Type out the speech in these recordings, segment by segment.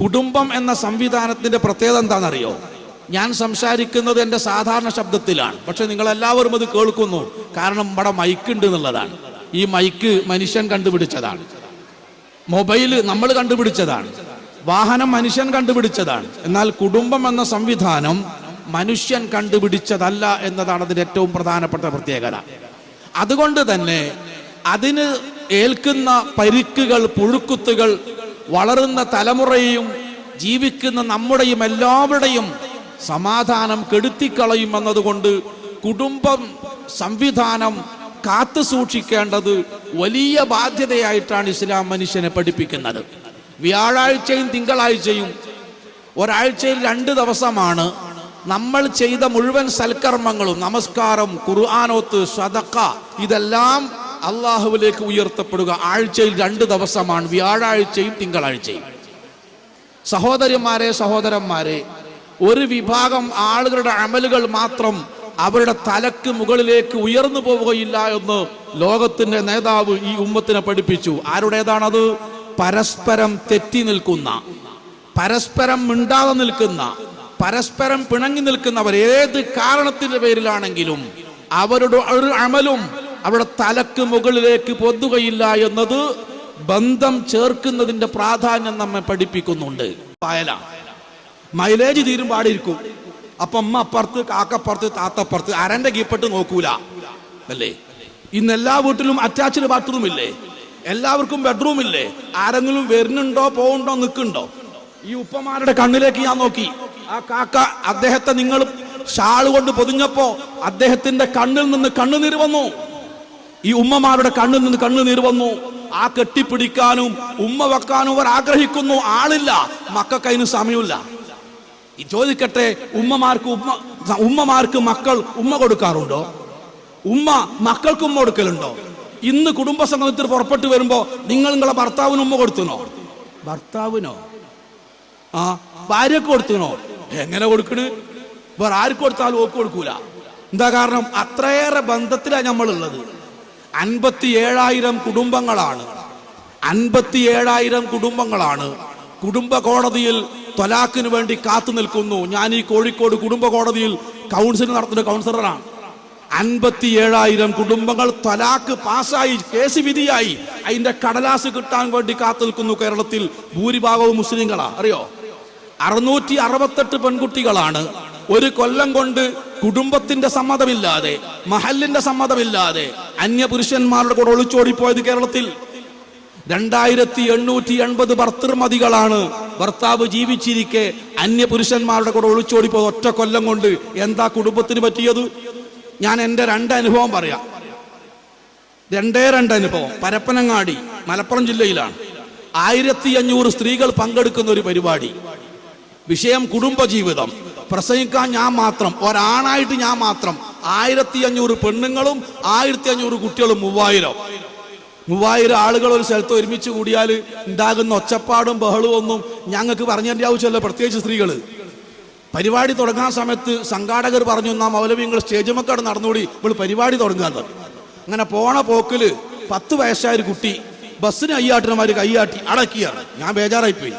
കുടുംബം എന്ന സംവിധാനത്തിന്റെ പ്രത്യേകത എന്താണെന്നറിയോ? ഞാൻ സംസാരിക്കുന്നത് എന്റെ സാധാരണ ശബ്ദത്തിലാണ്. പക്ഷെ നിങ്ങൾ എല്ലാവരും അത് കേൾക്കുന്നു. കാരണം ഇവിടെ മൈക്ക് ഉണ്ട് എന്നുള്ളതാണ്. ഈ മൈക്ക് മനുഷ്യൻ കണ്ടുപിടിച്ചതാണ്. മൊബൈൽ നമ്മൾ കണ്ടുപിടിച്ചതാണ്. വാഹനം മനുഷ്യൻ കണ്ടുപിടിച്ചതാണ്. എന്നാൽ കുടുംബം എന്ന സംവിധാനം മനുഷ്യൻ കണ്ടുപിടിച്ചതല്ല എന്നതാണ് അതിന്റെ ഏറ്റവും പ്രധാനപ്പെട്ട പ്രത്യേകത. അതുകൊണ്ട് തന്നെ അതിന് ഏൽക്കുന്ന പരിക്കുകൾ പുഴുക്കുത്തുകൾ വളരുന്ന തലമുറയെയും ജീവിക്കുന്ന നമ്മുടെയും എല്ലാവരുടെയും സമാധാനം കെടുത്തിക്കളയും എന്നതുകൊണ്ട് കുടുംബം സംവിധാനം കാത്തു സൂക്ഷിക്കേണ്ടത് വലിയ ബാധ്യതയായിട്ടാണ് ഇസ്ലാം മനുഷ്യനെ പഠിപ്പിക്കുന്നത്. വ്യാഴാഴ്ചയും തിങ്കളാഴ്ചയും ഒരാഴ്ചയിൽ രണ്ട് ദിവസമാണ് നമ്മൾ ചെയ്ത മുഴുവൻ സൽക്കർമ്മങ്ങളും നമസ്കാരം ഖുർആാനോത്ത് സദക്ക ഇതെല്ലാം അള്ളാഹുവിലേക്ക് ഉയർത്തപ്പെടുക ആഴ്ചയിൽ രണ്ട് ദിവസമാണ് വ്യാഴാഴ്ചയും തിങ്കളാഴ്ചയും. സഹോദരിമാരെ സഹോദരന്മാരെ ഒരു വിഭാഗം ആളുകളുടെ അമലുകൾ മാത്രം അവരുടെ തലക്ക് മുകളിലേക്ക് ഉയർന്നു പോവുകയില്ല എന്ന് ലോകത്തിന്റെ നേതാവ് ഈ ഉമ്മത്തിനെ പഠിപ്പിച്ചു. ആരുടേതാണത്? പരസ്പരം തെറ്റി നിൽക്കുന്ന പരസ്പരം മിണ്ടാതെ നിൽക്കുന്ന പരസ്പരം പിണങ്ങി നിൽക്കുന്നവർ ഏത് കാരണത്തിന്റെ പേരിലാണെങ്കിലും അവരുടെ ഒരു അമലും അവരുടെ തലക്ക് മുകളിലേക്ക് പൊതുകയില്ല എന്നത് ബന്ധം ചേർക്കുന്നതിന്റെ പ്രാധാന്യം നമ്മെ പഠിപ്പിക്കുന്നുണ്ട്. പായല. മൈലേജ് തീരും പാടിയിരിക്കും അപ്പൊ അമ്മ അപ്പുറത്ത് കാക്കപ്പുറത്ത് താത്തപ്പുറത്ത് അരന്റെ കീപ്പട്ട് നോക്കൂല. അല്ലേ? ഇന്ന് എല്ലാ വീട്ടിലും അറ്റാച്ച്ഡ് ബാത്റൂം ഇല്ലേ? എല്ലാവർക്കും ബെഡ്റൂം ഇല്ലേ? ആരെങ്കിലും വരുന്നുണ്ടോ പോകുന്നുണ്ടോ നിൽക്കുന്നുണ്ടോ? ഈ ഉപ്പമാരുടെ കണ്ണിലേക്ക് ഞാൻ നോക്കി. ആ കാക്ക അദ്ദേഹത്തെ നിങ്ങൾ ഷാൾ കൊണ്ട് പൊതിഞ്ഞപ്പോ അദ്ദേഹത്തിന്റെ കണ്ണിൽ നിന്ന് കണ്ണുനീർ വന്നു. ഈ ഉമ്മമാരുടെ കണ്ണിൽ നിന്ന് കണ്ണുനീർ വന്നു. ആ കെട്ടിപ്പിടിക്കാനും ഉമ്മ വെക്കാനും അവർ ആഗ്രഹിക്കുന്നു. ആളില്ല. മക്കൾക്ക് അതിന് സമയമില്ല. ചോദിക്കട്ടെ ഉമ്മമാർക്ക് ഉമ്മ ഉമ്മമാർക്ക് മക്കൾ ഉമ്മ കൊടുക്കാറുണ്ടോ? ഉമ്മ മക്കൾക്ക് ഉമ്മ കൊടുക്കലുണ്ടോ? ഇന്ന് കുടുംബസംഗമത്തിൽ പുറപ്പെട്ടു വരുമ്പോ നിങ്ങൾ നിങ്ങളെ ഭർത്താവിന് ഉമ്മ കൊടുത്തുനോ ഭർത്താവിനോ? ആ ഭാര്യക്ക് കൊടുത്തുനോ എങ്ങനെ കൊടുക്കണ്? വേറെ ആർക്ക് കൊടുത്താലും ഓക്ക് കൊടുക്കൂല. എന്താ കാരണം? അത്രയേറെ ബന്ധത്തിലാണ് നമ്മളുള്ളത് അൻപത്തി ഏഴായിരം കുടുംബങ്ങളാണ്. അൻപത്തി ഏഴായിരം കുടുംബങ്ങളാണ്. കുടുംബ കോടതിയിൽ തൊലാക്കിന് വേണ്ടി കാത്തു നിൽക്കുന്നു. ഞാൻ ഈ കോഴിക്കോട് കുടുംബ കോടതിയിൽ കൗൺസിലിംഗ് നടത്തുന്ന കൗൺസിലറാണ് അൻപത്തി ഏഴായിരം കുടുംബങ്ങൾ തൊലാക്ക് പാസ്സായി കേസ് വിധിയായി. അതിന്റെ കടലാസ് കിട്ടാൻ വേണ്ടി കാത്തു നിൽക്കുന്നു കേരളത്തിൽ ഭൂരിഭാഗവും മുസ്ലിങ്ങളാ. അറിയോ? അറുന്നൂറ്റി അറുപത്തെട്ട് പെൺകുട്ടികളാണ്. ഒരു കൊല്ലം കൊണ്ട് കുടുംബത്തിന്റെ സമ്മതമില്ലാതെ മഹലിന്റെ സമ്മതമില്ലാതെ അന്യപുരുഷന്മാരുടെ കൂടെ ഒളിച്ചോടിപ്പോയത് കേരളത്തിൽ. രണ്ടായിരത്തി എണ്ണൂറ്റി എൺപത് ഭർത്തൃമതികളാണ് ഭർത്താവ് ജീവിച്ചിരിക്കെ അന്യപുരുഷന്മാരുടെ കൂടെ ഒളിച്ചോടിപ്പോയത് ഒറ്റ കൊല്ലം കൊണ്ട്. എന്താ കുടുംബത്തിന് പറ്റിയത്? ഞാൻ എന്റെ രണ്ട് അനുഭവം പറയാം. രണ്ടേ രണ്ട് അനുഭവം. പരപ്പനങ്ങാടി മലപ്പുറം ജില്ലയിലാണ്. ആയിരത്തി അഞ്ഞൂറ് സ്ത്രീകൾ പങ്കെടുക്കുന്ന ഒരു പരിപാടി. വിഷയം കുടുംബജീവിതം. പ്രസംഗിക്കാൻ ഞാൻ മാത്രം ഒരാണായിട്ട് ഞാൻ മാത്രം. ആയിരത്തി അഞ്ഞൂറ് പെണ്ണുങ്ങളും ആയിരത്തി അഞ്ഞൂറ് കുട്ടികളും മൂവായിരം. മൂവായിരം ആളുകൾ ഒരു സ്ഥലത്ത് ഒരുമിച്ച് കൂടിയാൽ ഉണ്ടാകുന്ന ഒച്ചപ്പാടും ബഹളവും ഒന്നും ഞങ്ങൾക്ക് പറഞ്ഞതിന്റെ ആവശ്യമല്ല പ്രത്യേകിച്ച് സ്ത്രീകൾ. പരിപാടി തുടങ്ങാൻ സമയത്ത് സംഘാടകർ പറഞ്ഞു എന്നാ മൗലവിങ്ങൾ സ്റ്റേജുമക്കാട് നടന്നുകൂടി ഇപ്പോൾ പരിപാടി തുടങ്ങാന്ന്. അങ്ങനെ പോണ പോക്കിൽ പത്ത് വയസ്സായ ഒരു കുട്ടി ബസ്സിന് കയ്യാട്ടിനമാര് കയ്യാട്ടി അടക്കിയാണ്. ഞാൻ ബേജാറായിപ്പോയി.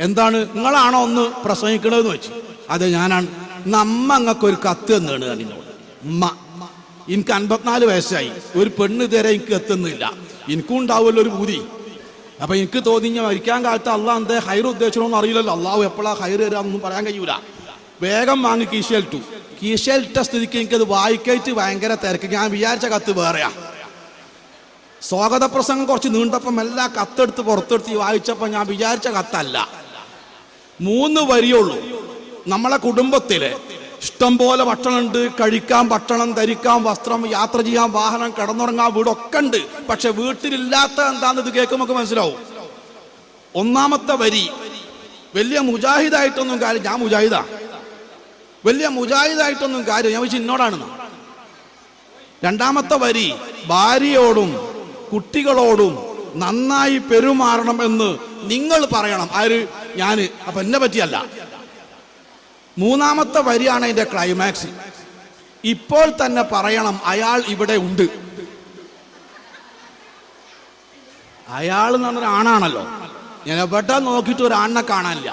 എന്താണ് നിങ്ങളാണോ ഒന്ന് പ്രസംഗിക്കണമെന്ന് വെച്ചു. അതെ ഞാനാണ്. നമ്മ അമ്മ അങ്ങക്ക് ഒരു കത്ത് തന്നാണ് എന്നോട് ഉമ്മ. എനിക്ക് അൻപത്തിനാല് വയസ്സായി. ഒരു പെണ്ണ് ഇതുവരെ എനിക്ക് എത്തുന്നില്ല എനിക്കും ഉണ്ടാവുമല്ലോ ഒരു ഭൂതി അപ്പൊ എനിക്ക് തോന്നി ഞാൻ മരിക്കാൻ കാലത്ത് അള്ളാഹ് എന്തേ ഹൈർ ഉദ്ദേശിച്ചോന്നും അറിയില്ലല്ലോ. അള്ളാഹു എപ്പോഴാ ഹൈർ തരാമെന്നൊന്നും പറയാൻ കഴിയൂല. വേഗം വാങ്ങി കീശേൽട്ടു കീശേൽട്ട സ്ഥിതിക്ക് എനിക്കത് വായിക്കായിട്ട് ഭയങ്കര തിരക്ക്. ഞാൻ വിചാരിച്ച കത്ത് വേറെയാ. സ്വാഗത പ്രസംഗം കുറച്ച് നീണ്ടപ്പം എല്ലാ കത്തെടുത്ത് പുറത്തെടുത്ത് വായിച്ചപ്പോ വായിച്ചപ്പോൾ ഞാൻ വിചാരിച്ച കത്തല്ല. മൂന്ന് വരിയുള്ളൂ. നമ്മളെ കുടുംബത്തിൽ ഇഷ്ടം പോലെ ഭക്ഷണമുണ്ട്. കഴിക്കാൻ ഭക്ഷണം ധരിക്കാൻ വസ്ത്രം യാത്ര ചെയ്യാൻ വാഹനം കിടന്നുറങ്ങാൻ വീടൊക്കെ ഉണ്ട്. പക്ഷെ വീട്ടിലില്ലാത്ത എന്താന്ന് ഇത് കേൾക്കുമ്പോൾ മനസ്സിലാവും. ഒന്നാമത്തെ വരി വലിയ മുജാഹിദായിട്ടൊന്നും കാര്യം ഞാൻ മുജാഹിദാ. വലിയ മുജാഹിദായിട്ടൊന്നും കാര്യം ഞാൻ വെച്ച് ഇന്നോടാണെന്ന്. രണ്ടാമത്തെ വരി ഭാര്യയോടും കുട്ടികളോടും നന്നായി പെരുമാറണം എന്ന് നിങ്ങൾ പറയണം. ആര്? ഞാൻ. അപ്പൊ എന്നെ പറ്റിയല്ല. മൂന്നാമത്തെ വരിയാണ് അതിന്റെ ക്ലൈമാക്സ് ഇപ്പോൾ തന്നെ പറയണം അയാൾ ഇവിടെ ഉണ്ട്. അയാൾ എന്ന് പറഞ്ഞൊരു ആണാണല്ലോ. ഞാൻ എവിടെ നോക്കിയിട്ട് ഒരു ആണിനെ കാണാനില്ല.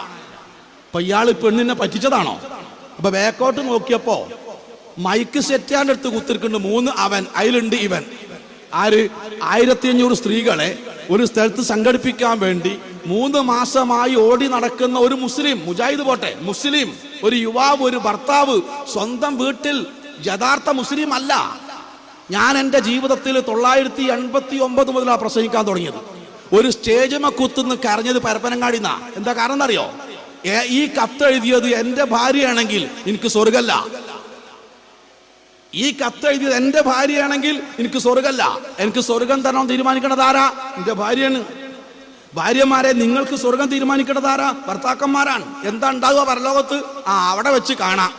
അപ്പൊ ഇയാൾ പെണ്ണിനെ പറ്റിച്ചതാണോ? അപ്പൊ ബാക്കോട്ട് നോക്കിയപ്പോ മൈക്ക് സെറ്റാന്റെ അടുത്ത് കുത്തിരിക്കുന്നുണ്ട് മൂന്ന് അവൻ അതിലുണ്ട് ഇവൻ. ആര്? ആയിരത്തി അഞ്ഞൂറ് സ്ത്രീകളെ ഒരു സ്ഥലത്ത് സംഘടിപ്പിക്കാൻ വേണ്ടി മൂന്ന് മാസമായി ഓടി നടക്കുന്ന ഒരു മുസ്ലിം മുജാഹിദ് പോട്ടെ മുസ്ലിം. ഒരു യുവാവ് ഒരു ഭർത്താവ് സ്വന്തം വീട്ടിൽ യഥാർത്ഥ മുസ്ലിം അല്ല. ഞാൻ എന്റെ ജീവിതത്തിൽ തൊള്ളായിരത്തി എൺപത്തി ഒമ്പത് മുതലാണ് പ്രസംഗിക്കാൻ തുടങ്ങിയത്. ഒരു സ്റ്റേജുമ കുത്തുനിന്ന് കരഞ്ഞത് പരപ്പനങ്ങാടി പരപ്പനങ്ങാടിന്ന. എന്താ കാരണം എന്നറിയോ? ഈ കത്ത് എഴുതിയത് എന്റെ ഭാര്യയാണെങ്കിൽ എനിക്ക് സ്വർഗല്ല ഈ കത്ത് എഴുതിയത് എന്റെ ഭാര്യയാണെങ്കിൽ എനിക്ക് സ്വർഗല്ല എനിക്ക് സ്വർഗം തരണം തീരുമാനിക്കണത് ആരാ? എന്റെ ഭാര്യയാണ്. ഭാര്യമാരെ നിങ്ങൾക്ക് സ്വർഗം തീരുമാനിക്കേണ്ടത് ആരാ? ഭർത്താക്കന്മാരാണ്. എന്താ ഉണ്ടാവുക പരലോകത്ത്? ആ അവിടെ വെച്ച് കാണാം.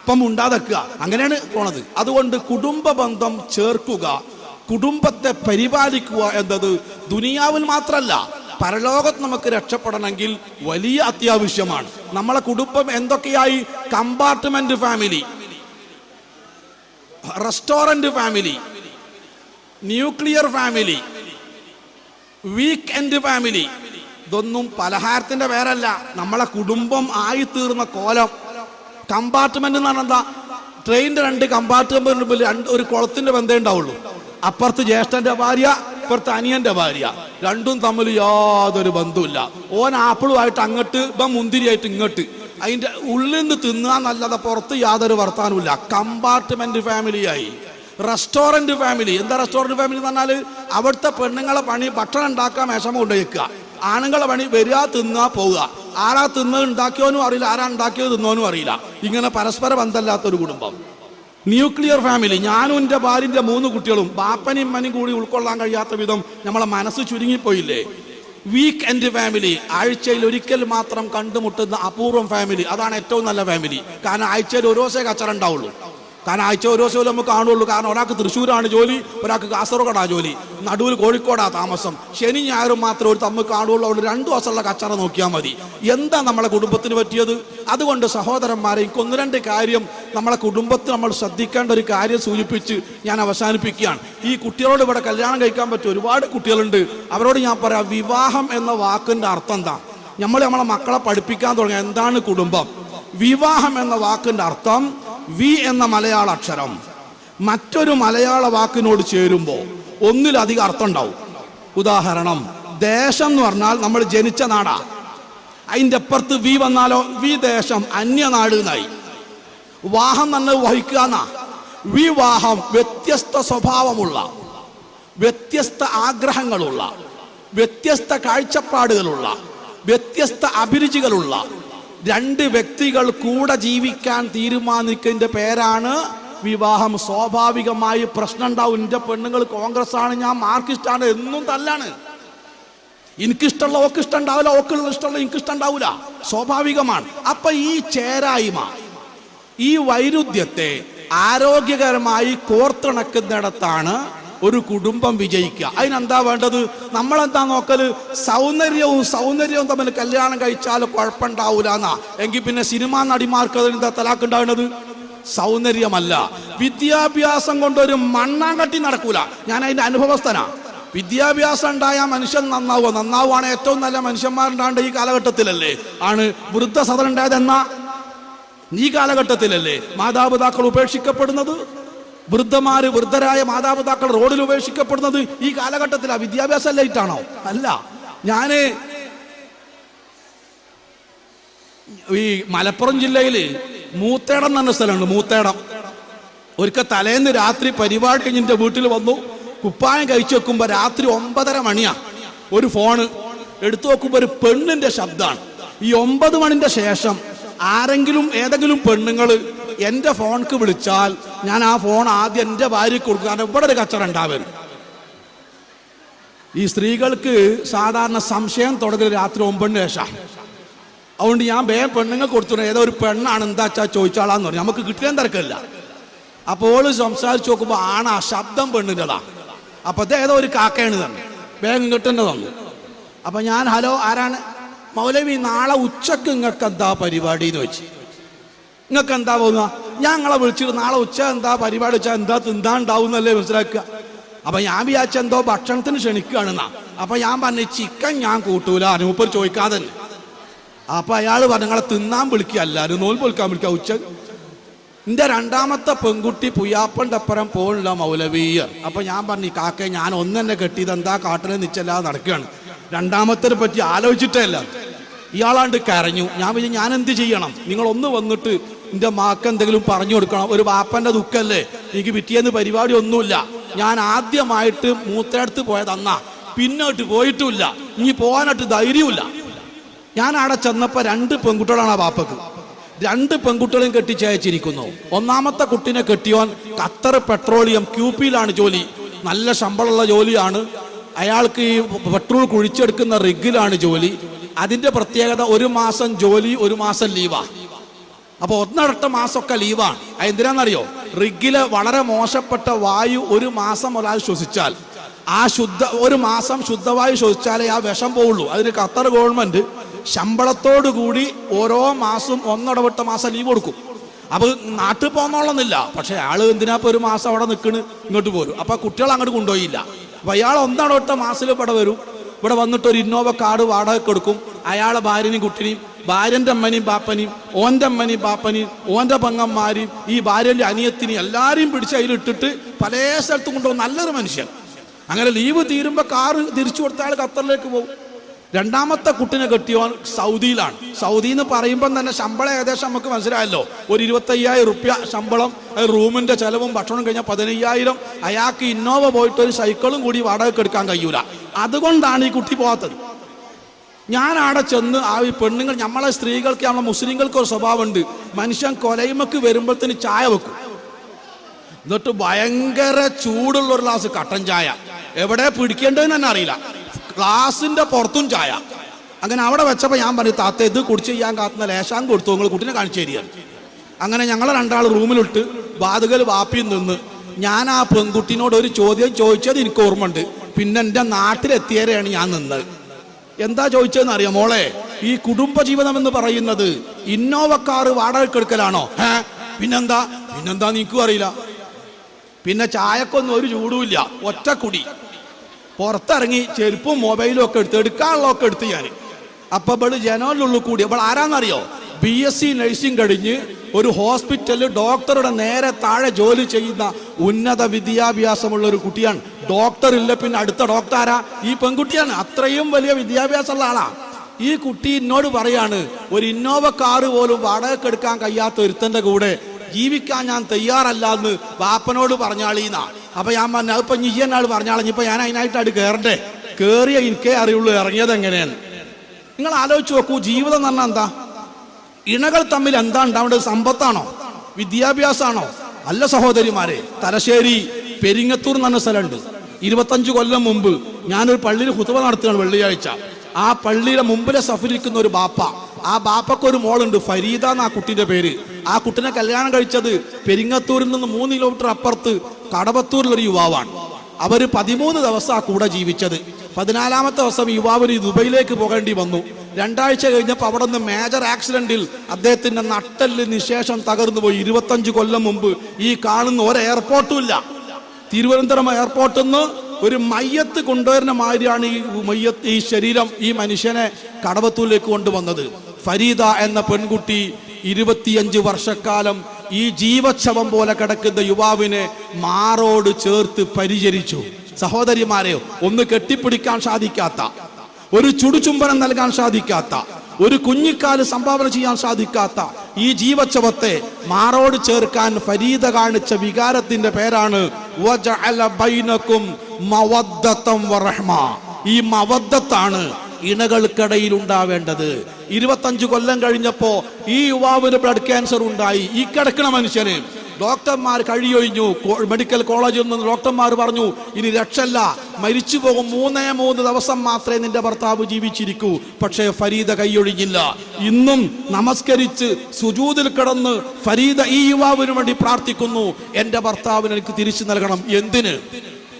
ഇപ്പം ഉണ്ടാതെക്കുക. അങ്ങനെയാണ് പോണത്. അതുകൊണ്ട് കുടുംബ ബന്ധം ചേർക്കുക. കുടുംബത്തെ പരിപാലിക്കുക എന്നത് ദുനിയാവിൽ മാത്രമല്ല പരലോകത്ത് നമുക്ക് രക്ഷപ്പെടണമെങ്കിൽ വലിയ അത്യാവശ്യമാണ്. നമ്മളെ കുടുംബം എന്തൊക്കെയായി? Compartment family restaurant family nuclear family weekend family ഇതൊന്നും പലഹാരത്തിന്റെ പേരല്ല. നമ്മളെ കുടുംബം ആയി തീർന്ന കോലം. കമ്പാർട്ട്മെന്റ് എന്ന് പറഞ്ഞാൽ ട്രെയിനിന്റെ രണ്ട് കമ്പാർട്ട്മെന്റ് രണ്ട് ഒരു കുളത്തിന്റെ ബന്ധമേ ഉണ്ടാവുള്ളൂ. അപ്പുറത്ത് ജ്യേഷ്ഠന്റെ ഭാര്യ ഇപ്പുറത്ത് അനിയന്റെ ഭാര്യ. രണ്ടും തമ്മിൽ യാതൊരു ബന്ധവുമില്ല. ഓൻ ആപ്പിളുമായിട്ട് അങ്ങോട്ട് ഇപ്പം മുന്തിരിയായിട്ട് ഇങ്ങോട്ട്. അതിന്റെ ഉള്ളിൽ നിന്ന് തിന്നാന്നല്ലാതെ പുറത്ത് യാതൊരു വർത്താനവുമില്ല. കമ്പാർട്ട്മെന്റ് ഫാമിലിയായി റെസ്റ്റോറന്റ് ഫാമിലി എന്താ റെസ്റ്റോറന്റ് ഫാമിലി എന്ന് പറഞ്ഞാൽ അവിടുത്തെ പെണ്ണുങ്ങളെ പണി ഭക്ഷണം ഉണ്ടാക്കാൻ വിഷമം കൊണ്ടുവയ്ക്കുക ആണുങ്ങളെ പണി വരിക തിന്നുക പോവുക. ആരാ തിന്നത് ഉണ്ടാക്കിയോനും അറിയില്ല. ആരാ ഉണ്ടാക്കിയത് തിന്നോനും അറിയില്ല. ഇങ്ങനെ പരസ്പര ബന്ധമില്ലാത്ത ഒരു കുടുംബം. ന്യൂക്ലിയർ ഫാമിലി ഞാനും എന്റെ ഭാര്യന്റെ മൂന്ന് കുട്ടികളും ബാപ്പനും ഇമ്മനും കൂടി ഉൾക്കൊള്ളാൻ കഴിയാത്ത വിധം നമ്മളെ മനസ്സ് ചുരുങ്ങിപ്പോയില്ലേ? വീക്ക് എൻഡ് ഫാമിലി ആഴ്ചയിൽ ഒരിക്കൽ മാത്രം കണ്ടുമുട്ടുന്ന അപൂർവം ഫാമിലി അതാണ് ഏറ്റവും നല്ല ഫാമിലി കാരണം ആഴ്ചയിൽ ഒരു ദിവസമേ കച്ചറ ഉണ്ടാവുള്ളൂ. കാരണം ആഴ്ച ഓരോ ദിവസവും നമുക്ക് കാണുള്ളൂ. കാരണം ഒരാൾക്ക് തൃശ്ശൂരാണ് ജോലി ഒരാൾക്ക് കാസർഗോഡാണ് ജോലി. നടുവിൽ കോഴിക്കോടാ താമസം. ശനി ഞായറും മാത്രം ഒരു തമ്മിൽ കാണുള്ളൂ. അവിടെ രണ്ടു ദിവസമുള്ള കച്ചറ നോക്കിയാൽ മതി. എന്താ നമ്മളെ കുടുംബത്തിന് പറ്റിയത്? അതുകൊണ്ട് സഹോദരന്മാരെ ഒന്ന് രണ്ട് കാര്യം നമ്മളെ കുടുംബത്തിൽ നമ്മൾ ശ്രദ്ധിക്കേണ്ട ഒരു കാര്യം സൂചിപ്പിച്ച് ഞാൻ അവസാനിപ്പിക്കുകയാണ്. ഈ കുട്ടികളോട് ഇവിടെ കല്യാണം കഴിക്കാൻ പറ്റിയ ഒരുപാട് കുട്ടികളുണ്ട്. അവരോട് ഞാൻ പറയാം വിവാഹം എന്ന വാക്കിന്റെ അർത്ഥം എന്താ? നമ്മൾ നമ്മളെ മക്കളെ പഠിപ്പിക്കാൻ തുടങ്ങിയ എന്താണ് കുടുംബം? വിവാഹം എന്ന വാക്കിന്റെ അർത്ഥം വി എന്ന മലയാള അക്ഷരം മറ്റൊരു മലയാള വാക്കിനോട് ചേരുമ്പോൾ ഒന്നിലധികം അർത്ഥം ഉണ്ടാവും ഉദാഹരണം ദേശം എന്ന് പറഞ്ഞാൽ നമ്മൾ ജനിച്ച നാടാ. അതിന്റെ അപ്പുറത്ത് വി വന്നാലോ വി ദേശം അന്യനാട് എന്നായി. വാഹം തന്നെ വഹിക്കുക എന്നാ. വി വാഹം വ്യത്യസ്ത സ്വഭാവമുള്ള വ്യത്യസ്ത ആഗ്രഹങ്ങളുള്ള വ്യത്യസ്ത കാഴ്ചപ്പാടുകളുള്ള വ്യത്യസ്ത അഭിരുചികളുള്ള രണ്ട് വ്യക്തികൾ കൂടെ ജീവിക്കാൻ തീരുമാനിക്കുന്നതിന്റെ പേരാണ് വിവാഹം. സ്വാഭാവികമായി പ്രശ്നം ഉണ്ടാവും എന്റെ പെണ്ണുങ്ങൾ കോൺഗ്രസ് ആണ് ഞാൻ മാർക്കിസ്റ്റാണ് എന്നും തല്ലാണ്. എനിക്കിഷ്ടമുള്ള ഓക്ക് ഇഷ്ടം ഉണ്ടാവില്ല ഓക്കുള്ള ഇഷ്ടമുള്ള എനിക്ക് ഇഷ്ടം ഉണ്ടാവില്ല സ്വാഭാവികമാണ്. അപ്പൊ ഈ ചേരായ്മ ഈ വൈരുദ്ധ്യത്തെ ആരോഗ്യകരമായി കോർത്തിണക്കുന്നിടത്താണ് ഒരു കുടുംബം വിജയിക്കുക. അതിനെന്താ വേണ്ടത്? നമ്മളെന്താ നോക്കൽ? സൗന്ദര്യവും സൗന്ദര്യവും തമ്മിൽ കല്യാണം കഴിച്ചാൽ കുഴപ്പമുണ്ടാവൂല എന്നാ എങ്കിൽ പിന്നെ സിനിമാ നടിമാർക്ക് അതിനെന്താ തലാക്കുണ്ടാവുന്നത് സൗന്ദര്യമല്ല. വിദ്യാഭ്യാസം കൊണ്ടൊരു മണ്ണാങ്കട്ടി നടക്കൂല. ഞാൻ അതിന്റെ അനുഭവസ്ഥനാ. വിദ്യാഭ്യാസം ഉണ്ടായ മനുഷ്യൻ നന്നാവുക. നന്നാവുകയാണ് ഏറ്റവും നല്ല മനുഷ്യന്മാരുണ്ടാണ്ട് ഈ കാലഘട്ടത്തിലല്ലേ? ആണ് എന്നാ ഈ കാലഘട്ടത്തിലല്ലേ? മാതാപിതാക്കൾ ഉപേക്ഷിക്കപ്പെടുന്നത്? വൃദ്ധമാര് വൃദ്ധരായ മാതാപിതാക്കൾ റോഡിൽ ഉപേക്ഷിക്കപ്പെടുന്നത് ഈ കാലഘട്ടത്തിലാ. വിദ്യാഭ്യാസം ലൈറ്റാണോ? അല്ല. ഞാൻ ഈ മലപ്പുറം ജില്ലയിൽ മൂത്തേടം എന്ന സ്ഥലമുണ്ട് മൂത്തേടം. ഒരിക്കൽ തലേന്ന് രാത്രി പരിപാടി കഴിഞ്ഞ് എന്റെ വീട്ടിൽ വന്നു. കുപ്പായം കഴിച്ചു വെക്കുമ്പോൾ രാത്രി ഒമ്പതര മണിയാ. ഒരു ഫോണ് എടുത്തു നോക്കുമ്പോൾ ഒരു പെണ്ണിന്റെ ശബ്ദമാണ് ഈ ഒമ്പത് മണിന്റെ ശേഷം ആരെങ്കിലും ഏതെങ്കിലും പെണ്ണുങ്ങൾ എന്റെ ഫോൺക്ക് വിളിച്ചാൽ ഞാൻ ആ ഫോൺ ആദ്യം എന്റെ ഭാര്യയ്ക്ക് കൊടുക്കും. കാരണം ഇവിടെ ഒരു കച്ചറ ഉണ്ടാവരുത്. ഈ സ്ത്രീകൾക്ക് സാധാരണ സംശയം തുടങ്ങി രാത്രി ഒമ്പതിന് ശേഷം. അതുകൊണ്ട് ഞാൻ വേഗം പെണ്ണുങ്ങൾ കൊടുത്തു. ഏതോ ഒരു പെണ്ണാണ് എന്താ വെച്ചാൽ ചോദിച്ചാളാന്ന് പറഞ്ഞു. നമുക്ക് കിട്ടിയാൻ തിരക്കില്ല. അപ്പോൾ സംസാരിച്ച് നോക്കുമ്പോൾ ആണാ ശബ്ദം പെണ്ണിന്റെതാ. അപ്പൊ അത് ഏതോ ഒരു കാക്കയാണ് തന്നെ. വേഗം കിട്ടേണ്ട തന്നു അപ്പൊ ഞാൻ ഹലോ ആരാണ്? മൗലവി നാളെ ഉച്ചയ്ക്ക് നിങ്ങൾക്ക് എന്താ പരിപാടി എന്ന് വെച്ച് നിങ്ങൾക്ക് എന്താ പോകുക ഞാൻ നിങ്ങളെ വിളിച്ചിട്ട് നാളെ ഉച്ച എന്താ പരിപാടി വെച്ചാൽ എന്താ തിന്താ ഉണ്ടാവുന്നല്ലേ മനസ്സിലാക്കുക. അപ്പൊ ഞാൻ വിചാരിച്ച എന്തോ ഭക്ഷണത്തിന് ക്ഷണിക്കുകയാണെന്നാ. അപ്പൊ ഞാൻ പറഞ്ഞു ചിക്കൻ ഞാൻ കൂട്ടൂല. അനൂപ്പർ ചോദിക്കാതെ തന്നെ. അപ്പൊ അയാൾ പറഞ്ഞു നിങ്ങളെ തിന്നാൻ വിളിക്കുക എല്ലാവരും നോൽ പൊളിക്കാൻ വിളിക്കുക ഉച്ച. എന്റെ രണ്ടാമത്തെ പെൺകുട്ടി പുയ്യാപ്പണ്ടപ്പുറം പോലുള്ള മൗലവീയർ അപ്പൊ ഞാൻ പറഞ്ഞു കാക്ക ഞാൻ ഒന്നെന്നെ കെട്ടിയത് എന്താ കാട്ടിലെ നിച്ചല്ലാതെ നടക്കുകയാണ്. രണ്ടാമത്തെ പറ്റി ആലോചിച്ചിട്ടേ അല്ല ഇയാളാണ്ട് കരഞ്ഞു. ഞാൻ ഞാൻ എന്ത് ചെയ്യണം? നിങ്ങൾ ഒന്ന് വന്നിട്ട് എന്റെ മാക്ക് എന്തെങ്കിലും പറഞ്ഞു കൊടുക്കണം. ഒരു വാപ്പന്റെ ദുഃഖല്ലേ? എനിക്ക് പിറ്റിയെന്ന് പരിപാടി ഒന്നുമില്ല. ഞാൻ ആദ്യമായിട്ട് മൂത്രടുത്ത് പോയത് അന്നാ പിന്നോട്ട് പോയിട്ടുമില്ല ഇനി പോകാനായിട്ട് ധൈര്യമില്ല ഞാൻ അവിടെ ചെന്നപ്പോ രണ്ട് പെൺകുട്ടികളാണ് ആ ബാപ്പക്ക് രണ്ട് പെൺകുട്ടികളെയും കെട്ടിച്ചയച്ചിരിക്കുന്നു. ഒന്നാമത്തെ കുട്ടിനെ കെട്ടിയോൻ ഖത്തർ പെട്രോളിയം ക്യൂപിയിലാണ് ജോലി. നല്ല ശമ്പളമുള്ള ജോലിയാണ്. അയാൾക്ക് ഈ പെട്രോൾ കുഴിച്ചെടുക്കുന്ന റിഗിലാണ് ജോലി. അതിന്റെ പ്രത്യേകത ഒരു മാസം ജോലി ഒരു മാസം ലീവാ. അപ്പൊ ഒന്നടട്ട മാസമൊക്കെ ലീവാണ് എന്തിനാണെന്നറിയോ? റിഗിൽ വളരെ മോശപ്പെട്ട വായു ഒരു മാസം ഒരാൾ ശ്വസിച്ചാൽ. ആ ശുദ്ധ ഒരു മാസം ശുദ്ധവായു ശ്വസിച്ചാലേ ആ വിഷം പോവുള്ളൂ. അതിന് ഖത്തർ ഗവൺമെന്റ് ശമ്പളത്തോടു കൂടി ഓരോ മാസവും ഒന്നിടവിട്ട മാസം ലീവ് കൊടുക്കും. അപ്പൊ നാട്ടിൽ പോന്നോളന്നില്ല. പക്ഷെ ആൾ എന്തിനാ ഒരു മാസം അവിടെ നിൽക്കണ് ഇങ്ങോട്ട് പോരും. അപ്പൊ കുട്ടികൾ അങ്ങോട്ട് കൊണ്ടുപോയില്ല. അപ്പൊ അയാൾ ഒന്നിടവിട്ട മാസത്തിൽ ഇവിടെ വരും. ഇവിടെ വന്നിട്ട് ഒരു ഇന്നോവ കാർഡ് വാടക കൊടുക്കും. അയാളെ ഭാര്യനെയും കുട്ടിനെയും ഭാര്യന്റെ അമ്മനെയും ബാപ്പനെയും ഓന്റെ അമ്മനെയും ബാപ്പനെയും ഓന്റെ പങ്ങന്മാരെയും ഈ ഭാര്യന്റെ അനിയത്തിനെയും എല്ലാരെയും പിടിച്ച് അതിലിട്ടിട്ട് പല സ്ഥലത്തും കൊണ്ടുപോകും. നല്ലൊരു മനുഷ്യൻ. അങ്ങനെ ലീവ് തീരുമ്പോ കാറ് തിരിച്ചു കൊടുത്താൽ ഖത്തറിലേക്ക് പോകും. രണ്ടാമത്തെ കുട്ടിനെ കെട്ടിയോൻ സൗദിയിലാണ്. സൗദി എന്ന് പറയുമ്പം തന്നെ ശമ്പളം ഏകദേശം നമുക്ക് മനസ്സിലായല്ലോ. ഒരു ഇരുപത്തയ്യായിരം റുപ്യ ശമ്പളം റൂമിന്റെ ചെലവും ഭക്ഷണം കഴിഞ്ഞാൽ പതിനയ്യായിരം. അയാൾക്ക് ഇന്നോവ പോയിട്ട് ഒരു സൈക്കിളും കൂടി വാടകയ്ക്ക് എടുക്കാൻ കഴിയൂല. അതുകൊണ്ടാണ് ഈ കുട്ടി പോകാത്തത്. ഞാൻ അവിടെ ചെന്ന് ആ ഈ പെണ്ണുങ്ങൾ നമ്മളെ സ്ത്രീകൾക്ക് നമ്മളെ മുസ്ലിങ്ങൾക്ക് ഒരു സ്വഭാവമുണ്ട്. മനുഷ്യൻ കൊലയുമക്ക് വരുമ്പോഴത്തേന് ചായ വെക്കും. എന്നിട്ട് ഭയങ്കര ചൂടുള്ള ഒരു ഗ്ലാസ് കട്ടൻ ചായ. എവിടെ പിടിക്കേണ്ടതെന്ന് തന്നെ അറിയില്ല. ഗ്ലാസിന്റെ പുറത്തും ചായ. അങ്ങനെ അവിടെ വെച്ചപ്പോൾ ഞാൻ പറഞ്ഞു താത്ത ഇത് കുടിച്ച് ചെയ്യാൻ കാത്തുന്ന ലേശാൻ കൊടുത്തു. നിങ്ങൾ കുട്ടിനെ കാണിച്ചു തരികയാണ് അങ്ങനെ ഞങ്ങൾ രണ്ടാൾ റൂമിലിട്ട് വാതുകൽ വാപ്പിയിൽ നിന്ന് ഞാൻ ആ പെൺകുട്ടിനോട് ഒരു ചോദ്യം ചോദിച്ചത് എനിക്ക് ഓർമ്മയുണ്ട്. പിന്നെ എന്റെ നാട്ടിലെത്തിയവരെയാണ് ഞാൻ നിന്നത്. എന്താ ചോദിച്ചതെന്ന് അറിയാം മോളെ? ഈ കുടുംബ ജീവിതം എന്ന് പറയുന്നത് ഇന്നോവ കാറ് വാടകയ്ക്കെടുക്കലാണോ? ഏ പിന്നെന്താ? പിന്നെന്താ നീക്കും അറിയില്ല. പിന്നെ ചായക്കൊന്നും ഒരു ചൂടുമില്ല ഒറ്റക്കുടി കുടി. പുറത്തിറങ്ങി ചെരുപ്പും മൊബൈലും ഒക്കെ എടുത്ത് എടുക്കാനുള്ളതൊക്കെ എടുത്ത് ഞാൻ അപ്പൊ ഇവൾ ജനലിനുള്ളിൽ കൂടി അപ്പോൾ ആരാന്നറിയോ? ബി എസ് സി നഴ്സിംഗ് കഴിഞ്ഞ് ഒരു ഹോസ്പിറ്റലിൽ ഡോക്ടറുടെ നേരെ താഴെ ജോലി ചെയ്യുന്ന ഉന്നത വിദ്യാഭ്യാസമുള്ള ഒരു കുട്ടിയാണ്. ഡോക്ടർ ഇല്ല പിന്നെ അടുത്ത ഡോക്ടർ ആരാ? ഈ പെൺകുട്ടിയാണ്. അത്രയും വലിയ വിദ്യാഭ്യാസമുള്ള ആളാ. ഈ കുട്ടി എന്നോട് പറയാണ് ഒരു ഇന്നോവ കാറ് പോലും വാടകയ്ക്കെടുക്കാൻ കഴിയാത്ത ഒരുത്തന്റെ കൂടെ ജീവിക്കാൻ ഞാൻ തയ്യാറല്ല എന്ന് വാപ്പനോട് പറഞ്ഞാളീന്നാ. അപ്പൊ ഞാൻ പറഞ്ഞു അതിപ്പോ നീ എന്നാൾ ഇപ്പൊ ഞാൻ അതിനായിട്ട് അവിടെ കയറണ്ടേ കേറിയ എനിക്കേ അറിയുള്ളൂ ഇറങ്ങിയത് എങ്ങനെയാണ്? നിങ്ങൾ ആലോചിച്ച് നോക്കൂ ജീവിതം എന്ന് പറഞ്ഞാൽ എന്താ? ഇണകൾ തമ്മിൽ എന്താ ഉണ്ടാവേണ്ടത് സമ്പത്താണോ? വിദ്യാഭ്യാസമാണോ അല്ല സഹോദരിമാരെ തലശ്ശേരി പെരിങ്ങത്തൂർ എന്ന് പറഞ്ഞ സ്ഥലമുണ്ട്. ഇരുപത്തഞ്ച് കൊല്ലം മുമ്പ് ഞാനൊരു പള്ളിയിൽ കുത്തുവ നടത്തുകയാണ് വെള്ളിയാഴ്ച. ആ പള്ളിയുടെ മുമ്പിലെ സഫരിക്കുന്ന ഒരു ബാപ്പ. ആ ബാപ്പക്കൊരു മോളുണ്ട് ഫരീദ എന്ന ആ കുട്ടിന്റെ പേര്. ആ കുട്ടിനെ കല്യാണം കഴിച്ചത് പെരിങ്ങത്തൂരിൽ നിന്ന് മൂന്ന് കിലോമീറ്റർ അപ്പുറത്ത് കടവത്തൂരിലൊരു യുവാവാണ്. അവർ പതിമൂന്ന് ദിവസം ആ കൂടെ ജീവിച്ചത്. പതിനാലാമത്തെ ദിവസം യുവാവിന് ദുബൈയിലേക്ക് പോകേണ്ടി വന്നു. രണ്ടാഴ്ച കഴിഞ്ഞപ്പോൾ അവിടെ നിന്ന് മേജർ ആക്സിഡന്റിൽ അദ്ദേഹത്തിന്റെ നട്ടൽ നിശേഷം തകർന്നു പോയി. ഇരുപത്തഞ്ച് കൊല്ലം മുമ്പ് ഈ കാണുന്ന ഒരു എയർപോർട്ടും ഇല്ല. തിരുവനന്തപുരം എയർപോർട്ടിൽ നിന്ന് ഒരു മയ്യത്ത് കൊണ്ടുവരുന്ന മാതിരിയാണ് ഈ മയ്യത്ത് ഈ ശരീരം ഈ മനുഷ്യനെ കടവത്തൂരിലേക്ക് കൊണ്ടുവന്നത്. ഫരീദ എന്ന പെൺകുട്ടി ഇരുപത്തിയഞ്ച് വർഷക്കാലം ഈ ജീവക്ഷമം പോലെ കിടക്കുന്ന യുവാവിനെ മാറോട് ചേർത്ത് പരിചരിച്ചു സഹോദരിമാരെ ഒന്ന് കെട്ടിപ്പിടിക്കാൻ സാധിക്കാത്ത ഒരു ചുടുചുംബനം നൽകാൻ സാധിക്കാത്ത ഒരു കുഞ്ഞിക്കാൽ സംഭാവന ചെയ്യാൻ സാധിക്കാത്ത ഈ ജീവച്ചവത്തെ മാറോട് ചേർക്കാൻ ഫരീദ കാണിച്ച വികാരത്തിന്റെ പേരാണ്. ഈ മവദ്ദത്താണ് ഇണകൾക്കിടയിൽ ഉണ്ടാവേണ്ടത് ഇരുപത്തഞ്ച് കൊല്ലം കഴിഞ്ഞപ്പോ ഈ യുവാവിന് ബ്ലഡ് ക്യാൻസർ ഉണ്ടായി. ഈ കിടക്കണ മനുഷ്യന്. ഡോക്ടർമാർ കഴിയൊഴിഞ്ഞു. മെഡിക്കൽ കോളേജിൽ നിന്ന് ഡോക്ടർമാർ പറഞ്ഞു ഇനി രക്ഷല്ല മരിച്ചു പോകും മൂന്നേ മൂന്ന് ദിവസം മാത്രമേ നിന്റെ ഭർത്താവ് ജീവിച്ചിരിക്കൂ. പക്ഷേ ഫരീദ കൈയൊഴിഞ്ഞില്ല. ഇന്നും നമസ്കരിച്ച് സുജൂതിൽ കിടന്ന് ഫരീദ ഈ യുവാവിന് വേണ്ടി പ്രാർത്ഥിക്കുന്നു. എന്റെ ഭർത്താവിന് എനിക്ക് തിരിച്ചു നൽകണം. എന്തിന്?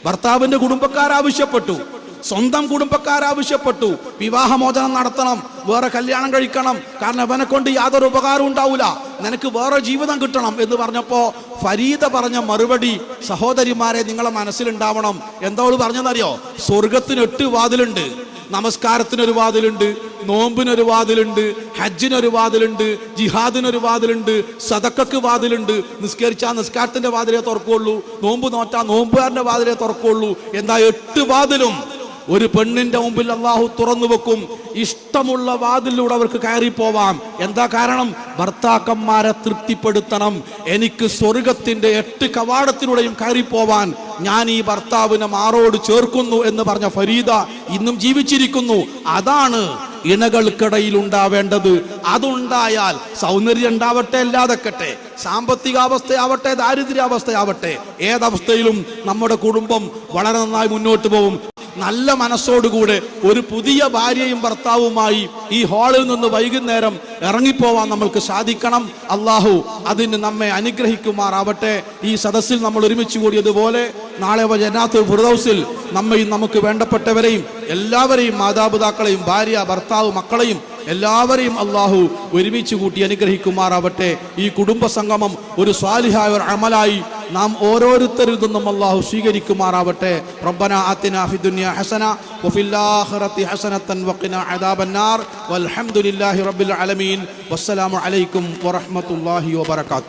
ഭർത്താവിന്റെ കുടുംബക്കാർ ആവശ്യപ്പെട്ടു. സ്വന്തം കുടുംബക്കാർ ആവശ്യപ്പെട്ടു. വിവാഹമോചനം നടത്തണം. വേറെ കല്യാണം കഴിക്കണം. കാരണം അവനെ കൊണ്ട് യാതൊരു ഉപകാരം ഉണ്ടാവില്ല നിനക്ക് വേറെ ജീവിതം കിട്ടണം എന്ന് പറഞ്ഞപ്പോ ഫരീദ പറഞ്ഞ മറുപടി സഹോദരിമാരെ നിങ്ങളെ മനസ്സിലുണ്ടാവണം. എന്താ അവൾ പറഞ്ഞെന്നറിയോ സ്വർഗത്തിന് എട്ട് വാതിലുണ്ട്. നമസ്കാരത്തിനൊരു വാതിലുണ്ട്. നോമ്പിനൊരു വാതിലുണ്ട്. ഹജ്ജിനൊരു വാതിലുണ്ട്. ജിഹാദിനൊരു വാതിലുണ്ട്. സതക്കക്ക് വാതിലുണ്ട്. നിസ്കരിച്ചാൽ നിസ്കാരത്തിന്റെ വാതിലേ തുറക്കുള്ളൂ. നോമ്പ് നോറ്റാ നോമ്പുകാരന്റെ വാതിലേ തുറക്കുള്ളൂ. എന്താ എട്ട് വാതിലും ഒരു പെണ്ണിന്റെ മുമ്പിൽ അള്ളാഹു തുറന്നു വെക്കും. ഇഷ്ടമുള്ള വാതിലൂടെ അവർക്ക് കയറി പോവാം. എന്താ കാരണം? ഭർത്താക്കന്മാരെ തൃപ്തിപ്പെടുത്തണം. എനിക്ക് സ്വർഗത്തിന്റെ എട്ട് കവാടത്തിലൂടെയും പോവാൻ ഞാൻ ഈ ഭർത്താവിനെ മാറോട് ചേർക്കുന്നു എന്ന് പറഞ്ഞ ഫരീദ ഇന്നും ജീവിച്ചിരിക്കുന്നു. അതാണ് ഇണകൾക്കിടയിൽ ഉണ്ടാവേണ്ടത്. അതുണ്ടായാൽ സൗന്ദര്യം ഉണ്ടാവട്ടെ അല്ലാതെക്കട്ടെ സാമ്പത്തികാവസ്ഥയാവട്ടെ ദാരിദ്ര്യാവസ്ഥയാവട്ടെ. ഏതവസ്ഥയിലും നമ്മുടെ കുടുംബം വളരെ നന്നായി മുന്നോട്ട് പോകും. നല്ല മനസ്സോടുകൂടെ ഒരു പുതിയ ഭാര്യയും ഭർത്താവുമായി ഈ ഹാളിൽ നിന്ന് വൈകുന്നേരം ഇറങ്ങിപ്പോവാൻ നമ്മൾക്ക് സാധിക്കണം. അള്ളാഹു അതിന് നമ്മെ അനുഗ്രഹിക്കുമാറാവട്ടെ. ഈ സദസ്സിൽ നമ്മൾ ഒരുമിച്ച് കൂടിയതുപോലെ നാളെ ജനാത്ത് ഫുർദൌസിൽ നമ്മയും നമുക്ക് വേണ്ടപ്പെട്ടവരെയും എല്ലാവരെയും മാതാപിതാക്കളെയും ഭാര്യ ഭർത്താവ് മക്കളെയും എല്ലാവരെയും അള്ളാഹു ഒരുമിച്ച് കൂട്ടി അനുഗ്രഹിക്കുമാറാവട്ടെ. ഈ കുടുംബ സംഗമം ഒരു സ്വാലിഹായ ഒരു അമലായി നാം ഓരോരുത്തരിൽ നിന്നും അള്ളാഹു സ്വീകരിക്കുമാറാവട്ടെ. റബ്ബന ആത്തിന ഫി ദുനിയ ഹസന വഫിൽ ആഖിറതി ഹസനത്തൻ വഖിന അദാബന്നാർ വൽഹംദുലില്ലാഹി റബ്ബിൽ ആലമീൻ. വസ്സലാമു അലൈക്കും വറഹ്മത്തുള്ളാഹി വബറകാതുഹു